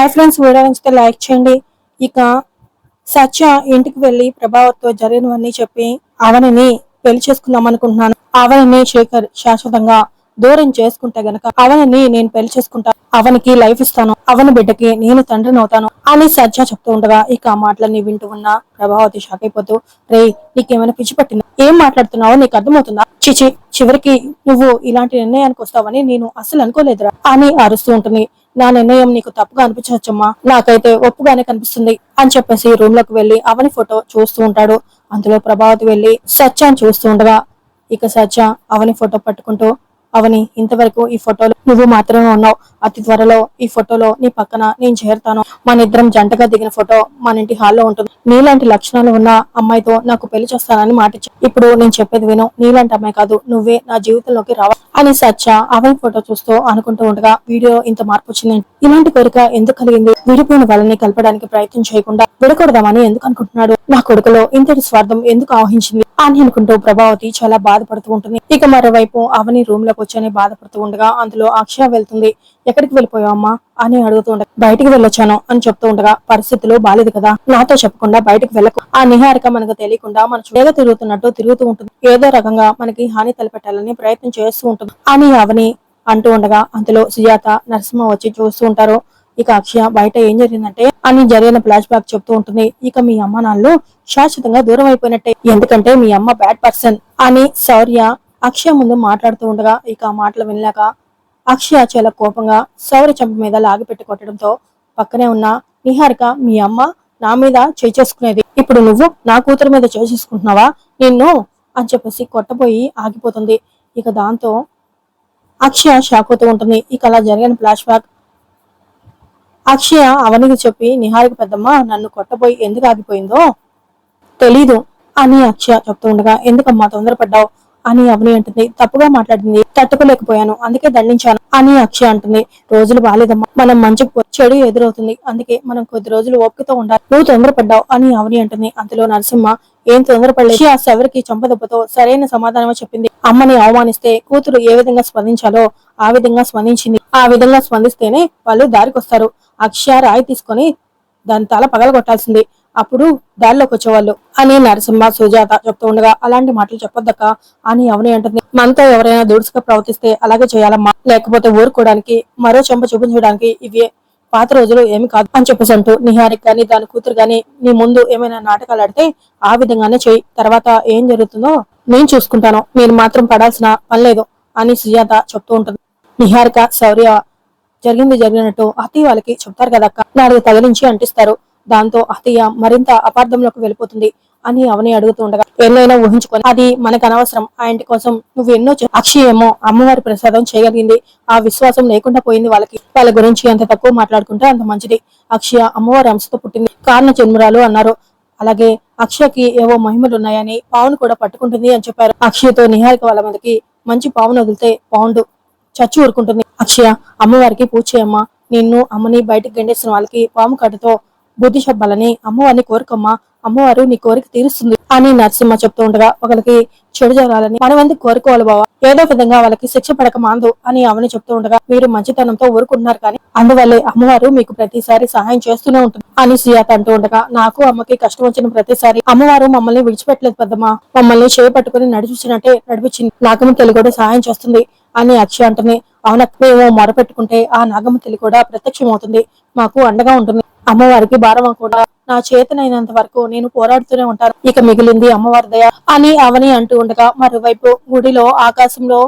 Hi friends video నచ్చితే like చేయండి. ఇక సత్య ఇంటికి వెళ్ళి ప్రభావత్తో జరిగినవన్నీ చెప్పి అవనిని పెళ్ళి చేసుకుందాం అనుకుంటున్నాను. అవనిని శేఖర్ శాశ్వతంగా దూరం చేసుకుంటే గనక అవనిని నేను పెళ్ళి చేసుకుంటా అవనికి లైఫ్ ఇస్తాను అవని బిడ్డకి నేను తండ్రిని అవుతాను అని సత్య చెప్తూ ఉండగా ఇక ఆ మాటలన్నీ వింటూ ఉన్న ప్రభావతి షాక్ అయిపోతూ రే నీకేమైనా పిచ్చి పట్టిందా? ఏం మాట్లాడుతున్నావో నీకు అర్థమవుతుందా? చిచి చివరికి నువ్వు ఇలాంటి నిర్ణయానికి వస్తావని నేను అసలు అనుకోలేదురా అని అరుస్తూ ఉంటుంది. నా నిర్ణయం నీకు తప్పుగా అనిపించవచ్చమ్మా. నాకైతే ఒప్పుగానే కనిపిస్తుంది అని చెప్పేసి రూమ్లోకి వెళ్ళి అవని ఫోటో చూస్తూ ఉంటాడు. అందులో ప్రభావతి వెళ్ళి సత్యాన్ని చూస్తూ ఉండగా ఇక సత్య అవని ఫోటో పట్టుకుంటూ అవని ఇంతవరకు ఈ ఫోటోలో నువ్వు మాత్రమే ఉన్నావు. అతి త్వరలో ఈ ఫోటోలో నీ పక్కన నేను చేరుతాను. మన ఇద్దరం జంటగా దిగిన ఫోటో మన ఇంటి హాల్లో ఉంటుంది. నీలాంటి లక్షణాలు ఉన్న అమ్మాయితో నాకు పెళ్ళి చేస్తానని మాట ఇప్పుడు నేను చెప్పేది విను. నీలాంటి అమ్మాయి కాదు. నువ్వే నా జీవితంలోకి రావా అని సత్య అవని ఫోటో చూస్తూ అనుకుంటూ ఉండగా వీడియో ఇంత మార్పు వచ్చింది. ఇలాంటి కోరిక ఎందుకు కలిగింది? విడిపోయిన వాళ్ళని కలపడానికి ప్రయత్నం చేయకుండా విడకూడదామని ఎందుకు అనుకుంటున్నాడు? నా కొడుకులో ఇంతటి స్వార్థం ఎందుకు ఆవహించింది? అని అనుకుంటూ ప్రభావతి చాలా బాధపడుతూ ఉంటుంది. ఇక మరోవైపు అవని రూమ్లోకి వచ్చని బాధపడుతూ ఉండగా అందులో అక్షయ వెళ్తుంది. ఎక్కడికి వెళ్ళిపోయావమ్మా అని అడుగుతూ ఉండ బయటికి వెళ్ళొచ్చాను అని చెప్తూ ఉండగా పరిస్థితులు బాలేదు కదా? నాతో చెప్పకుండా బయటికి వెళ్ళకు. ఆ నిహారిక మనకు తెలియకుండా మన చుట్టగా తిరుగుతున్నట్టు తిరుగుతూ ఉంటుంది. ఏదో రకంగా మనకి హాని తలపెట్టాలని ప్రయత్నం చేస్తూ ఉంటుంది. అని అవని అంటూ ఉండగా అందులో సుజాత నరసింహ వచ్చి చూస్తూ ఉంటారు. ఇక అక్షయ బయట ఏం జరిగిందంటే అని జరిగిన ఫ్లాష్ బ్యాక్ చెప్తూ ఉంటుంది. ఇక మీ అమ్మ నాన్నలు శాశ్వతంగా దూరం అయిపోయినట్టే. ఎందుకంటే మీ అమ్మ బ్యాడ్ పర్సన్ అని శౌర్య అక్షయ ముందు మాట్లాడుతూ ఉండగా ఇక ఆ మాటలు వినలేక అక్షయ చాలా కోపంగా సౌర చెంప మీద లాగిపెట్టి కొట్టడంతో పక్కనే ఉన్న నిహారిక మీ అమ్మ నా మీద చేయి చేసుకునేది. ఇప్పుడు నువ్వు నా కూతురు మీద చేయి చేసుకుంటున్నావా? నిన్ను అని చెప్పేసి కొట్టబోయి ఆగిపోతుంది. ఇక దాంతో అక్షయ షాక్ అవుతూ ఉంటుంది. ఇక అలా జరిగిన ఫ్లాష్ బ్యాక్ అక్షయ అవనికి చెప్పి నిహారిక పెద్దమ్మ నన్ను కొట్టబోయి ఎందుకు ఆగిపోయిందో తెలీదు అని అక్షయ చెప్తూ ఉండగా ఎందుకమ్మా తొందరపడ్డావు? అని అవని అంటుంది. తప్పుగా మాట్లాడింది. తట్టుకోలేకపోయాను. అందుకే దండించాను అని అక్షయ అంటుంది. రోజులు బాలేదమ్మా. మనం మంచికి చెడు ఎదురవుతుంది. అందుకే మనం కొద్ది రోజులు ఓపికతో ఉండాలి. నువ్వు తొందరపడ్డావు అని అవని అంటుంది. అంతలో నరసింహ ఏం తొందరపడలేదు. ఆ శవరికి చంపదెబ్బతో సరైన సమాధానమే చెప్పింది. అమ్మని అవమానిస్తే కూతురు ఏ విధంగా స్పందించాలో ఆ విధంగా స్పందించింది. ఆ విధంగా స్పందిస్తేనే వాళ్ళు దారికొస్తారు. అక్షయ రాయి తీసుకొని దాని తల పగలగొట్టాల్సింది. అప్పుడు దారిలోకి వచ్చేవాళ్ళు. అని నరసింహ సుజాత చెప్తూ ఉండగా అలాంటి మాటలు చెప్పొద్దక్క అని అవని అంటుంది. మనతో ఎవరైనా దుడుసుగా ప్రవర్తిస్తే అలాగే చేయాలమ్మా. లేకపోతే ఊరుకోవడానికి మరో చెంప చూపించడానికి ఇవే పాత రోజులు ఏమి కాదు అని చెప్పేసి అంటూ నిహారిక్ గాని దాని కూతురు గాని నీ ముందు ఏమైనా నాటకాలు ఆడితే ఆ విధంగానే చెయ్యి. తర్వాత ఏం జరుగుతుందో నేను చూసుకుంటాను. మీరు మాత్రం పడాల్సిన పని లేదు అని సుజాత చెప్తూ ఉంటుంది. నిహారిక శౌర్య జరిగింది జరిగినట్టు అతి వాళ్ళకి చెప్తారు కదక్క. నాలుగు తగిలించి అంటిస్తారు. దాంతో అత్తయ్య మరింత అపార్థంలోకి వెళ్ళిపోతుంది అని అవని అడుగుతూ ఉండగా ఎన్నైనా ఊహించుకొని అది మనకు అనవసరం ఆయన కోసం నువ్వు ఎన్నో చే- ఏమో అమ్మవారి ప్రసాదం చేయగలిగింది. ఆ విశ్వాసం లేకుండా పోయింది వాళ్ళకి. వాళ్ళ గురించి ఎంత తక్కువ మాట్లాడుకుంటే అంత మంచిది. అక్షయ అమ్మవారి అంశతో పుట్టింది. కారణ జన్మరాలు అన్నారు. అలాగే అక్షయకి ఏవో మహిమలు ఉన్నాయని పావును కూడా పట్టుకుంటుంది అని చెప్పారు. అక్షయతో నిహారిక వాళ్ళ మందికి మంచి పావును వదిలితే పావుండు. చచ్చి ఊరుకుంటుంది. అక్షయ అమ్మవారికి పూజ చేయమ్మా. నిన్ను అమ్మని బయటకు గండేసిన వాళ్ళకి పాము కట్టుతో బుద్ధి చెప్పాలని అమ్మవారిని కోరుకమ్మా అమ్మవారు నీ కోరిక తీరుస్తుంది అని నరసింహ చెప్తూ ఉండగా ఒకరికి చెడు జరగాలని మనమంది కోరుకోవాలి బావా. ఏదో విధంగా వాళ్ళకి శిక్ష పడక మాందు అని అవని చెప్తూ ఉండగా మీరు మంచితనంతో ఊరుకుంటున్నారు కానీ అందువల్లే అమ్మవారు మీకు ప్రతిసారి సహాయం చేస్తూనే ఉంటుంది అని సియాత అంటూ ఉండగా నాకు అమ్మకి కష్టం వచ్చిన ప్రతిసారి అమ్మవారు మమ్మల్ని విడిచిపెట్టలేదు పెద్దమ్మా. మమ్మల్ని చేయి నడిపించినట్టే నడిపించింది. నాగమ్మ తల్లి కూడా సహాయం చేస్తుంది అని అక్షయ అంటుంది. అవున మేము మొరపెట్టుకుంటే ఆ నాగమ్మ తల్లి కూడా ప్రత్యక్షమవుతుంది. మాకు అండగా ఉంటుంది. అమ్మవారికి భారం కూడా నా చేతనైనంత వరకు నేను పోరాడుతూనే ఉంటాను. ఇక మిగిలింది అమ్మవారి దయ అని అవని అంటూ ఉండగా మరోవైపు గుడిలో ఆకాశంలో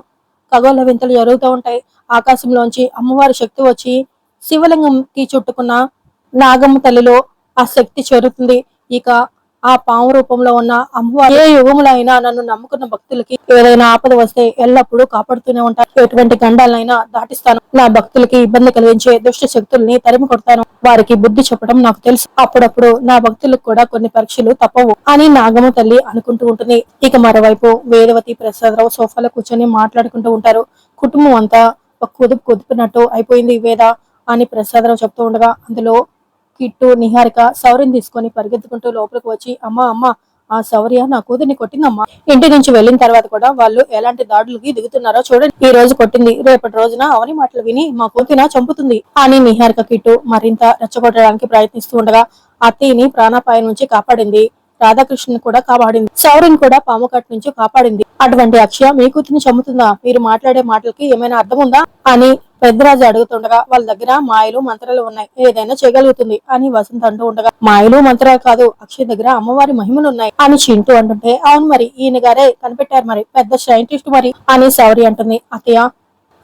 ఖగోళ వింతలు జరుగుతూ ఉంటాయి. ఆకాశంలోంచి అమ్మవారి శక్తి వచ్చి శివలింగంకి చుట్టుకున్న నాగమ్మ తల్లిలో ఆ శక్తి చేరుతుంది. ఇక ఆ పాము రూపంలో ఉన్న అమ్మవారు ఏ యుగములో అయినా నన్ను నమ్ముకున్న భక్తులకి ఏదైనా ఆపద వస్తే ఎల్లప్పుడూ కాపాడుతూనే ఉంటాను. ఎటువంటి గండాలైనా దాటిస్తాను. నా భక్తులకి ఇబ్బంది కలిగించే దుష్ట శక్తుల్ని తరిమి కొడతాను. వారికి బుద్ధి చెప్పడం నాకు తెలుసు. అప్పుడప్పుడు నా భక్తులకు కూడా కొన్ని పరీక్షలు తప్పవు అని నాగమ్మ తల్లి అనుకుంటూ ఉంటుంది. ఇక మరోవైపు వేదవతి ప్రసాదరావు సోఫాలో కూర్చొని మాట్లాడుకుంటూ ఉంటారు. కుటుంబం అంతా ఒక కుదుపు కుదిపినట్టు అయిపోయింది వేద అని ప్రసాదరావు చెప్తూ ఉండగా అందులో కిట్టు నిహారిక సౌరిని తీసుకొని పరిగెత్తుకుంటూ లోపలికి వచ్చి అమ్మ అమ్మ ఆ సౌర్య నా కూతుర్ని కొట్టిందమ్మా. ఇంటి నుంచి వెళ్ళిన తర్వాత కూడా వాళ్ళు ఎలాంటి దాడులకి దిగుతున్నారో చూడండి. ఈ రోజు కొట్టింది రేపటి రోజున అవని మాటలు విని మా కూతున చంపుతుంది. అని నిహారిక కిట్టు మరింత రెచ్చగొట్టడానికి ప్రయత్నిస్తూ ఉండగా అత్తయ్యని ప్రాణాపాయం నుంచి కాపాడింది. రాధాకృష్ణ కూడా కాపాడింది. సౌరిని కూడా పాము కట్ నుంచి కాపాడింది. అటువంటి అక్షయ మీ కూతురిని చంపుతుందా? మీరు మాట్లాడే మాటలకి ఏమైనా అర్థం ఉందా? అని పెద్దరాజు అడుగుతుండగా వాళ్ళ దగ్గర మాయలు మంత్రాలు ఉన్నాయి. ఏదైనా చేయగలుగుతుంది. అని వసంత్ అంటూ ఉండగా మాయలు మంత్రాలు కాదు. అక్షయ్ దగ్గర అమ్మవారి మహిమలు ఉన్నాయి. అని చింటూ అంటుంటే అవును మరి ఈయన గారే కనిపెట్టారు మరి. పెద్ద సైంటిస్ట్ మరి. అని సౌరి అంటుంది అత్తయ్య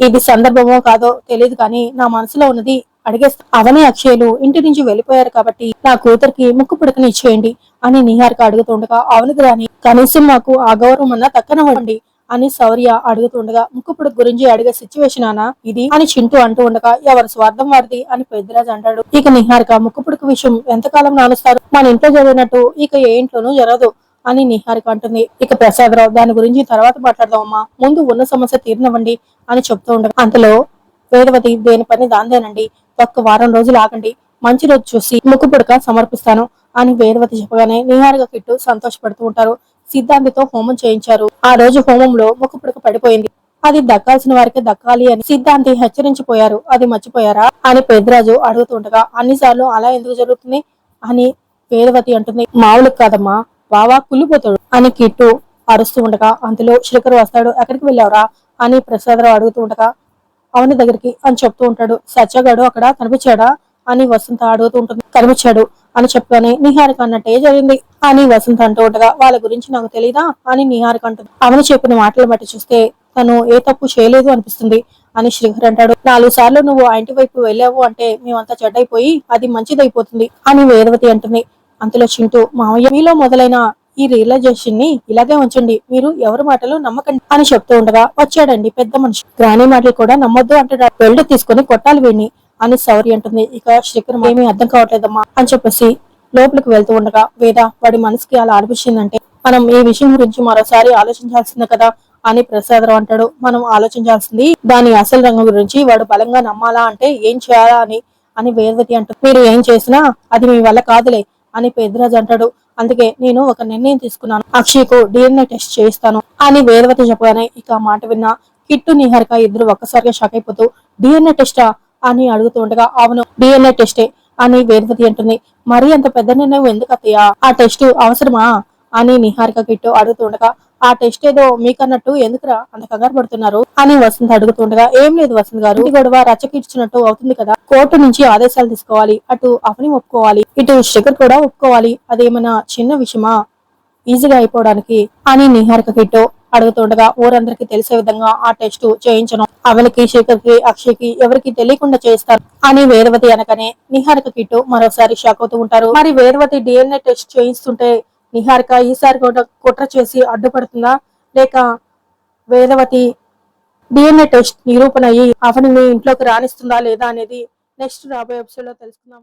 ఇది సందర్భమో కాదో తెలియదు కానీ నా మనసులో ఉన్నది అడిగేస్తా అవని అక్షయలు ఇంటి నుంచి వెళ్ళిపోయారు కాబట్టి నా కూతురికి ముక్కు పుడకని ఇచ్చేయండి అని నిహారిక అడుగుతుండగా అవును రాని కనీసం మాకు ఆ గౌరవం అన్నా ఉండండి అని శౌర్య అడుగుతుండగా ముక్కుపుడు గురించి అడిగే సిచ్యువేషన్ అనా? ఇది? అని చింటూ అంటూ ఉండగా ఎవరి స్వార్థం వారిది? అని పెద్దరాజు అంటాడు. ఇక నిహారిక ముక్కుపుడుకు విషయం ఎంతకాలం నానుస్తారు మన ఇంట్లో జరిగినట్టు ఇక ఏ ఇంట్లోనూ జరగదు అని నిహారిక అంటుంది. ఇక ప్రసాదరావు దాని గురించి తర్వాత మాట్లాడదామమ్మా ముందు ఉన్న సమస్య తీరినవ్వండి అని చెప్తూ ఉండగా అంతలో వేదవతి దేని పని దాందేనండి. ఒక్క వారం రోజులు ఆగండి. మంచి రోజు చూసి ముక్కు పుడక సమర్పిస్తాను అని వేదవతి చెప్పగానే నిహారిక కిట్టు సంతోషపడుతూ ఉంటారు. సిద్ధాంతితో హోమం చేయించారు. ఆ రోజు హోమంలో ఒక పుడక పడిపోయింది. అది దక్కాల్సిన వారికి దక్కాలి అని సిద్ధాంతి హెచ్చరించిపోయారు. అది మర్చిపోయారా? అని పెద్దరాజు అడుగుతుండగా అన్నిసార్లు అలా ఎందుకు జరుగుతుంది? అని వేదవతి అంటుంది. మావులకు కాదమ్మా బావా కుళ్ళిపోతాడు అని కిట్టు అరుస్తూ ఉండగా అంతలో శేఖర్ వస్తాడు. ఎక్కడికి వెళ్ళావురా? అని ప్రసాదరావు అడుగుతూ ఉండగా అవని దగ్గరికి అని చెప్తూ ఉంటాడు. సత్యగాడు అక్కడ కనిపించాడా? అని వసంత అడుగుతూ ఉంటుంది. కనిపించాడు. అని చెప్పగానే నిహారిక అన్నట్టే జరిగింది. అని వసంత అంటూ వాళ్ళ గురించి నాకు తెలీదా అని నిహారిక అంటుంది. అవని చెప్పిన మాటలు బట్టి చూస్తే తను ఏ తప్పు చేయలేదు అనిపిస్తుంది అని శ్రీహర్ అంటాడు. నాలుగు సార్లు నువ్వు ఆ ఇంటి వైపు వెళ్ళావు అంటే మేమంతా చెడ్డైపోయి అది మంచిదైపోతుంది అని వేదవతి అంటుంది. అంతలో చింటూ మామయ్య మీలో మొదలైన ఈ రియలైజేషన్ని ఇలాగే ఉంచండి. మీరు ఎవరి మాటలు నమ్మకండి అని చెప్తూ ఉండగా వచ్చాడండి పెద్ద మనిషి. గ్రాని మాటలు కూడా నమ్మొద్దు అంటున్నాడు బెల్ట్ తీసుకుని కొట్టాలి వీడిని. అని సౌరి అంటుంది. ఇక శ్రీకరం ఏమీ అర్థం కావట్లేదమ్మా అని చెప్పేసి లోపలికి వెళ్తూ ఉండగా వేద వాడి మనసుకి అలా అనిపించిందంటే మనం ఈ విషయం గురించి మరోసారి ఆలోచించాల్సిందే కదా అని ప్రసాదరావు అంటాడు. మనం ఆలోచించాల్సింది దాని అసలు రంగు గురించి వాడు బలంగా నమ్మాలా అంటే ఏం చేయాలా అని అని వేదవతి అంటారు మీరు ఏం చేసినా అది మీ వల్ల కాదులే అని పెద్దరాజు అంటాడు. అందుకే నేను ఒక నిర్ణయం తీసుకున్నాను. అక్షయ్కు డిఎన్ఏ టెస్ట్ చేయిస్తాను అని వేదవతి చెప్పగానే ఇక మాట విన్న కిట్టు నిహారిక ఇద్దరు ఒక్కసారిగా షాక్ అయిపోతూ డిఎన్ఏ టెస్టా? అని అడుగుతూ ఉండగా అవును డిఎన్ఏ టెస్టే అని వేదవతి అంటుంది. మరీ అంత పెద్ద నిర్ణయం ఎందుకు అత్తయ్యా? ఆ టెస్ట్ అవసరమా? అని నిహారిక కిట్టు అడుగుతుండగా ఆ టెస్ట్ ఏదో మీకన్నట్టు ఎందుకురా అంత కంగారు పడుతున్నారు? అని వసంత్ అడుగుతుండగా ఏం లేదు వసంత్ గారు ఈ గొడవ రచ్చకిచ్చినట్టు అవుతుంది కదా కోర్టు నుంచి ఆదేశాలు తీసుకోవాలి అటు అవని ఒప్పుకోవాలి ఇటు శిఖర్ కూడా ఒప్పుకోవాలి అదేమైనా చిన్న విషయమా? ఈజీగా అయిపోవడానికి అని నిహారిక కిట్టు అడుగుతుండగా ఊరందరికి తెలిసే విధంగా ఆ టెస్ట్ చేయించను. అవనికి శేఖర్కి అక్షయ్కి ఎవరికి తెలియకుండా చేస్తారు అని వేదవతి అనగానే నిహారిక కిట్టు మరోసారి షాక్ అవుతూ ఉంటారు. మరి వేదవతి డిఎన్ఏ టెస్ట్ చేయిస్తుంటే నిహారిక ఈసారి కూడా కుట్ర చేసి అడ్డుపడుతుందా? లేక వేదవతి డిఎన్ఏ టెస్ట్ నిరూపణ అయ్యి అవని ఇంట్లోకి రాణిస్తుందా లేదా అనేది నెక్స్ట్ రాబోయే ఎపిసోడ్లో తెలుసుకుందాం.